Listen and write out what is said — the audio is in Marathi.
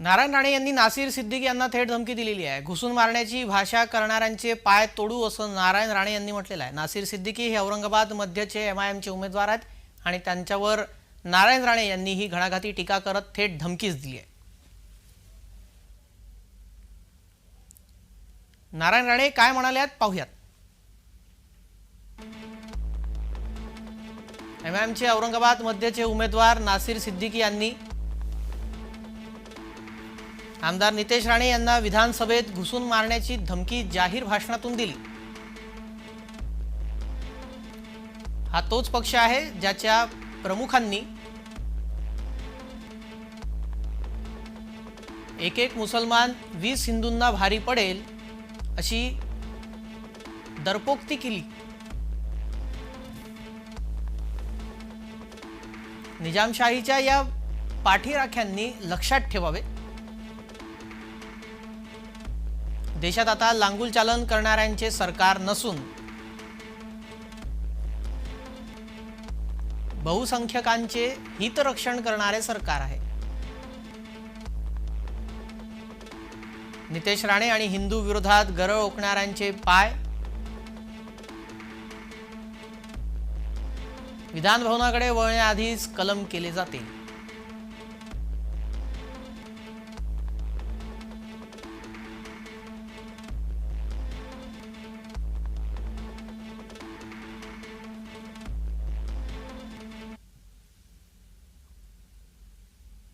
नारायण राणे यांनी नासिर सिद्दीकी यांना थेट धमकी दिलेली आहे. घुसून मारण्याची भाषा करणाऱ्यांचे पाय तोडू असं नारायण राणे यांनी म्हटलेलं आहे. नासिर सिद्दीकी हे औरंगाबाद मध्यचे एम आय एमचे उमेदवार आहेत आणि त्यांच्यावर नारायण राणे यांनी ही घणाघाती टीका करत थेट धमकीच दिली आहे. नारायण राणे काय म्हणाले आहेत पाहूयात एम आय एमचे औरंगाबाद मध्यचे उमेदवार नासिर सिद्दीकी यांनी आमदार नितेश राणे यांना विधानसभेत घुसून मारण्याची धमकी जाहीर भाषणातून दिली. हा तोच पक्ष आहे ज्याच्या प्रमुखांनी एक एक मुसलमान वीस हिंदूंना भारी पडेल अशी दरपोक्ती केली. निजामशाहीच्या या पाठीराख्यांनी लक्षात ठेवावे. देशात आता लांगुल चालन करणाऱ्यांचे सरकार नसून बहुसंख्यकांचे हितरक्षण करणारे सरकार आहे. नितेश राणे आणि हिंदू विरोधात गरळ ओकणाऱ्यांचे पाय विधान भवनाकडे वळण्याआधीच कलम केले जातील.